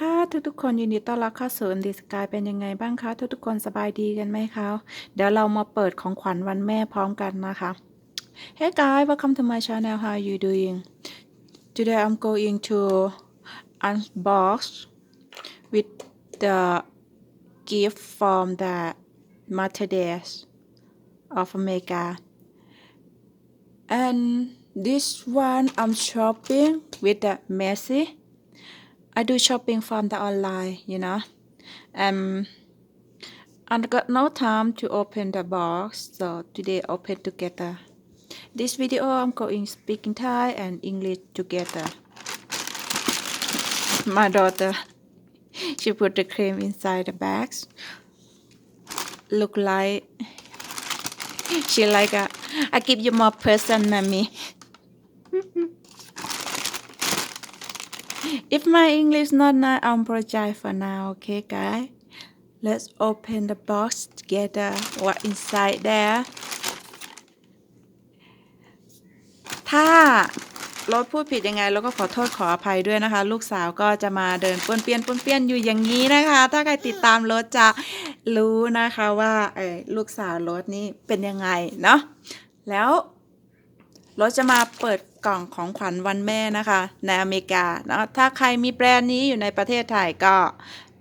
ค่ะทุกๆคนยินดีต้อนรับเข้าสู่ i n d i Sky เป็นยังไงบ้างคะทุกๆคนสบายดีกันไหมคะเดี๋ยวเรามาเปิดของขวัญวันแม่พร้อมกันนะคะ Hey guys welcome to my channel how are you doing today I'm going to unbox with the gift from the Mother Days of America and this one I'm shopping with the Messi I do shopping from the online, you know. Um, I got no time to open the box, so today open together. This video I'm going speaking Thai and English together. My daughter, she put the cream inside the bags. Look like she like a, I give you more person, mommy. If my English not nice, I apologize for now, okay, guys? Let's open the box together. What inside there? ถ้ารถพูดผิดยังไงเราก็ขอโทษขออภัยด้วยนะคะ ลูกสาวก็จะมาเดินป้วนเปี้ยนป้วนเปี้ยนอยู่อย่างนี้นะคะ ถ้าใครติดตามรถจะรู้นะคะว่าเออลูกสาวรถนี้เป็นยังไงเนาะแล้วราจะมาเปิด กล่องของขวัญวันแม่นะคะ ในอเมริกาเนาะถ้าใครมีแบรนด์นี้อยู่ในประเทศไทยก็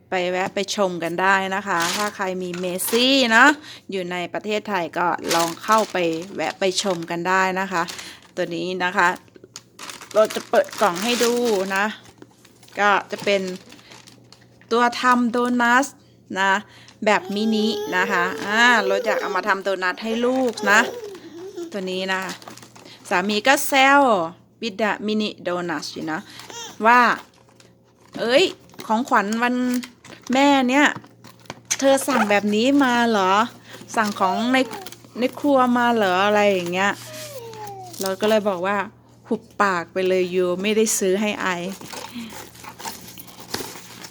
ไปแวะไปชมกันได้นะคะ ถ้าใครมีเมซี่เนาะอยู่ในประเทศไทยก็ลองเข้าไปแวะไปชมกันได้นะคะ ตัวนี้นะคะ เราจะเปิดกล่องให้ดูนะ ก็จะเป็นตัวทำโดนัทนะแบบมินินะคะ อ่า เราอยากเอามาทำโดนัทให้ลูกนะ ตัวนี้นะคะ สามีก็แซววิดามินิโดนัทอยู่นะ ว่า เอ้ย ของขวัญวันแม่เนี่ย เธอสั่งแบบนี้มาเหรอ สั่งของในในครัวมาเหรออะไรอย่างเงี้ย เราก็เลยบอกว่า หุบปากไปเลยยูไม่ได้ซื้อให้ไอ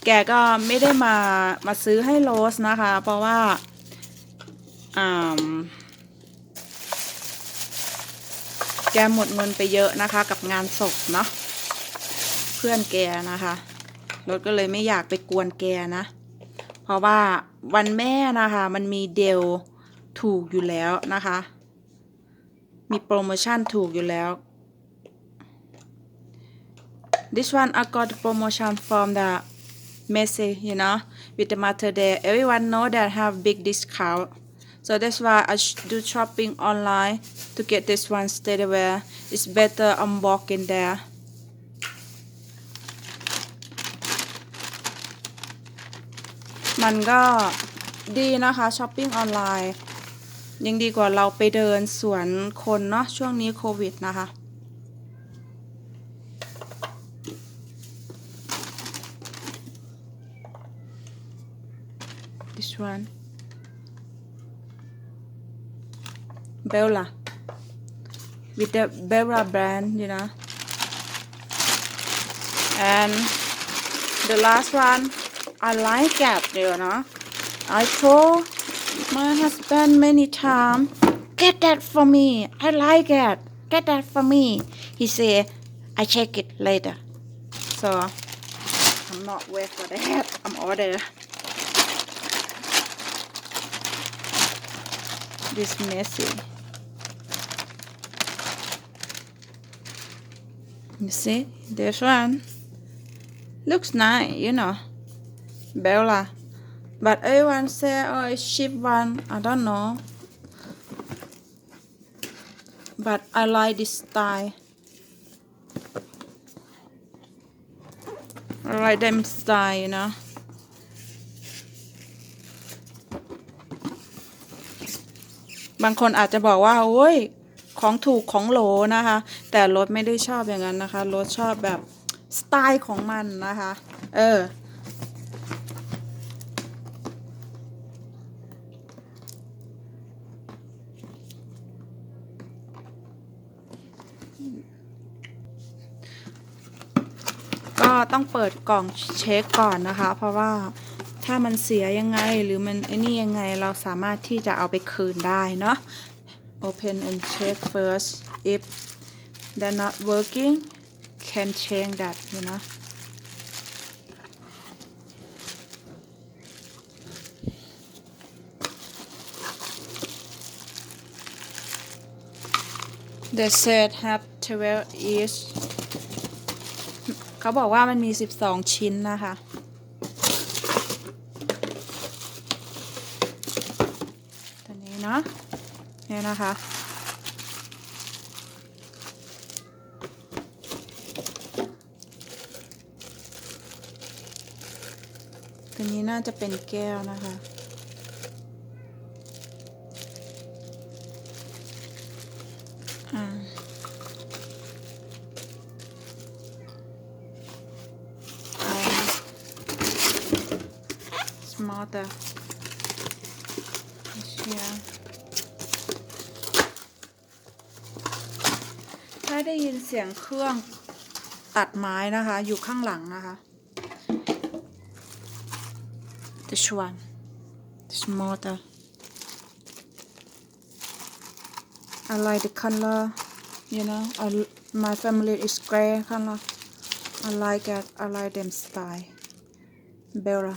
แกก็ไม่ได้มามาซื้อให้โรสนะคะ เพราะว่าอ่า แกหมดเงินไปเยอะนะคะ กับงานศพเนาะเพื่อนแกนะคะรถก็เลยไม่อยากไปกวนแกนะ เพราะว่าวันแม่นะคะ มันมีเดลถูกอยู่แล้วนะคะ มีโปรโมชั่นถูกอยู่แล้ว This one I got the promotion from the Messi you know with the Mother Day everyone know that have big discount So that's why I do shopping online to get this one straight away. It's better I'm walking there. มันก็ดีนะคะช้อปปิ้งออนไลน์ยังดีกว่าเราไปเดินสวนคนเนาะช่วงนี้โควิดนะคะ This one. Bella with the Bella brand, you know. And the last one, I like that, you know. I told my husband many times, get that for me. I like it. Get that for me. He said, I check it later. So I'm not wait for that. I'm order. This messy. You see, this one looks nice, you know, Bella. But everyone say, oh, it's cheap one. I don't know. But I like this style. I like them style, you know. บางคนอาจจะบอกว่า โอ้ย ของถูกของโหลนะคะ แต่รถไม่ได้ชอบอย่างนั้นนะคะรถชอบแบบสไตล์ของมันนะคะ เออ ก็ต้องเปิดกล่องเช็คก่อนนะคะ เพราะว่าถ้ามันเสียยังไงหรือมันไอ้นี่ยังไงเราสามารถที่จะเอาไปคืนได้เนาะ open and check first if they're not working can change that you know. They said have 12 each เขาบอกว่ามันมี 12 เนี่ยนะคะ ตัวนี้น่าจะเป็นแก้วนะคะอ่า smarter here ถ้า ได้ยินเสียงเครื่องตัดไม้นะคะ อยู่ข้างหลังนะคะ this one this motor I like the color you know I, my family is gray color I like it I like them style better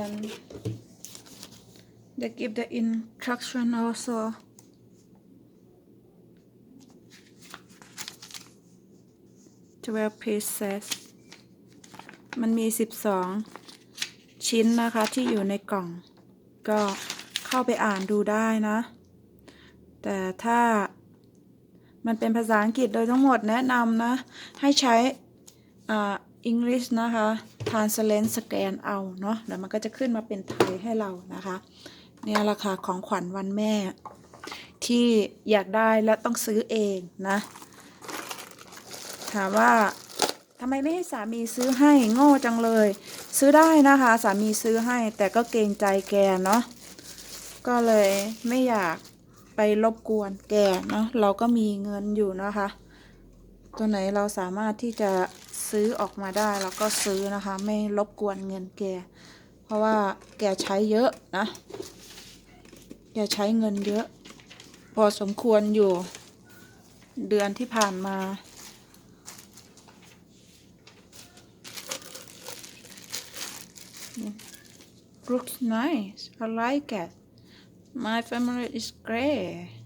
and they give the instruction also twelve pieces มันมี12ชิ้นนะคะที่อยู่ในกล่อง ก็เข้าไปอ่านดูได้นะ แต่ถ้ามันเป็นภาษาอังกฤษโดยทั้งหมดแนะนำนะ ให้ใช้อ่า English นะคะ Translate สแกนเอาเนาะเดี๋ยวมันก็จะขึ้นมาเป็นไทยให้เรานะคะ เนี่ยราคาของขวัญวันแม่ ที่อยากได้และต้องซื้อเองนะ ถามว่าทำไมไม่ให้สามีซื้อให้โง่จังเลย ซื้อได้นะคะ สามีซื้อให้ แต่ก็เกรงใจแกเนาะก็เลยไม่อยากไปรบกวนแกเนาะเราก็มีเงินอยู่นะคะ ตัวไหนเราสามารถที่จะ ซื้อออกมาได้เราก็ซื้อนะคะ ไม่รบกวนเงินแก เพราะว่าแกใช้เยอะนะ แกใช้เงินเยอะ พอสมควรอยู่เดือนที่ผ่านมา Looks nice. I like it. My family is great.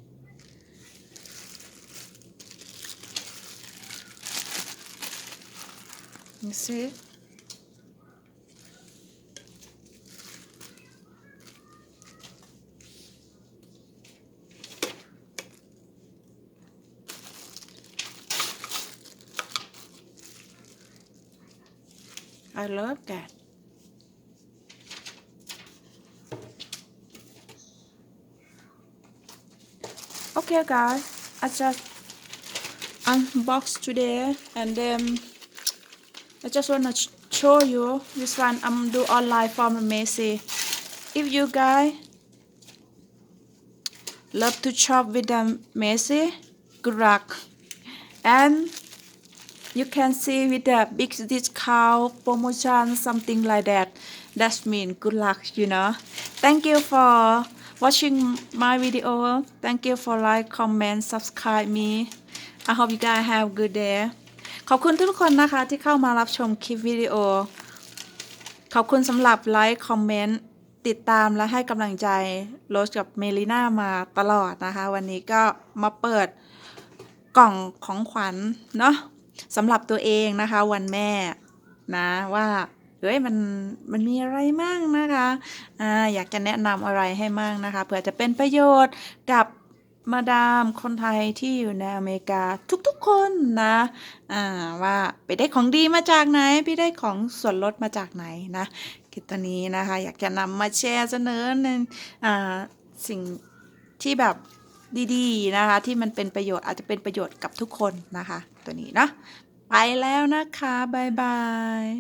You see? I love that. Okay, guys, I just unboxed today, and then I just wanna show you this one. I'm do online from Macy. If you guys love to shop with them Macy, good luck, and you can see with the big discount promotion something like that. That's mean good luck you know. Thank you for watching my video. Thank you for like comment subscribe me. I hope you guys have a good day ขอบคุณทุกคนนะคะที่เข้ามารับชมคลิปวิดีโอ ขอบคุณสำหรับไลค์คอมเมนต์ติดตามและให้กำลังใจโรสกับเมลิน่ามาตลอดนะคะ วันนี้ก็มาเปิดกล่องของขวัญเนาะสำหรับตัวเองนะคะ วันแม่นะว่าเฮ้ยมันมันมีอะไรมั่งนะคะอ่าอยากจะแนะนำอะไรให้มั่งนะคะเผื่อจะเป็นประโยชน์กับ มาดามคนไทยที่อยู่ในอเมริกาทุกๆคนนะอ่าว่าไปได้ของดีมาจากไหนพี่ได้ของส่วนลดมาจากไหนนะคลิปตัวนี้นะคะ อยากจะนำมาแชร์เสนอในอ่าสิ่งที่แบบดีๆนะคะ ที่มันเป็นประโยชน์อาจจะเป็นประโยชน์กับทุกคนนะคะ ตัวนี้เนาะไปแล้วนะคะบายบาย